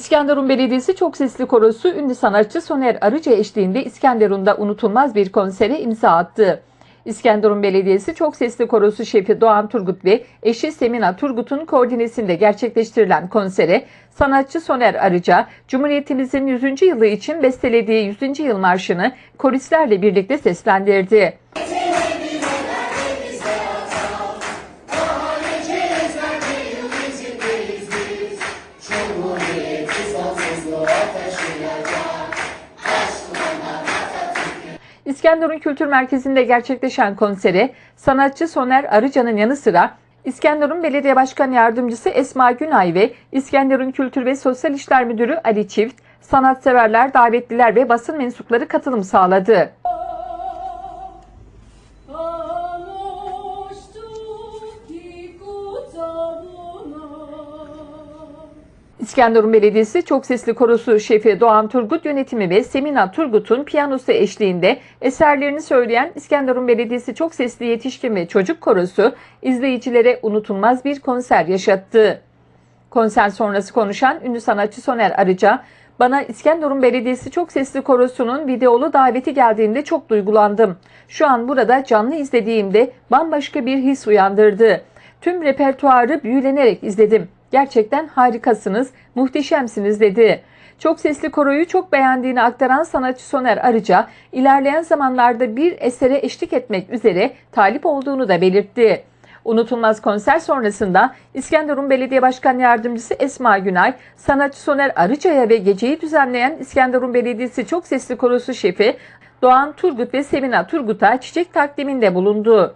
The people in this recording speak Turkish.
İskenderun Belediyesi Çok Sesli Korosu ünlü sanatçı Soner Arıca eşliğinde İskenderun'da unutulmaz bir konsere imza attı. İskenderun Belediyesi Çok Sesli Korosu şefi Doğan Turgut ve eşi Semina Turgut'un koordinesinde gerçekleştirilen konsere sanatçı Soner Arıca, Cumhuriyetimizin 100. yılı için bestelediği 100. yıl marşını koristlerle birlikte seslendirdi. İskenderun Kültür Merkezi'nde gerçekleşen konsere sanatçı Soner Arıca'nın yanı sıra İskenderun Belediye Başkan Yardımcısı Esma Günay ve İskenderun Kültür ve Sosyal İşler Müdürü Ali Çift, sanatseverler, davetliler ve basın mensupları katılım sağladı. İskenderun Belediyesi Çok Sesli Korosu Şefi Doğan Turgut yönetimi ve Semina Turgut'un piyanosu eşliğinde eserlerini söyleyen İskenderun Belediyesi Çok Sesli Yetişkin ve Çocuk Korosu izleyicilere unutulmaz bir konser yaşattı. Konser sonrası konuşan ünlü sanatçı Soner Arıca, bana İskenderun Belediyesi Çok Sesli Korosu'nun videolu daveti geldiğinde çok duygulandım. Şu an burada canlı izlediğimde bambaşka bir his uyandırdı. Tüm repertuarı büyülenerek izledim. Gerçekten harikasınız, muhteşemsiniz dedi. Çok sesli koroyu çok beğendiğini aktaran sanatçı Soner Arıca, ilerleyen zamanlarda bir esere eşlik etmek üzere talip olduğunu da belirtti. Unutulmaz konser sonrasında İskenderun Belediye Başkan Yardımcısı Esma Günay, sanatçı Soner Arıca'ya ve geceyi düzenleyen İskenderun Belediyesi Çok Sesli Korosu şefi Doğan Turgut ve Semina Turgut'a çiçek takdiminde bulundu.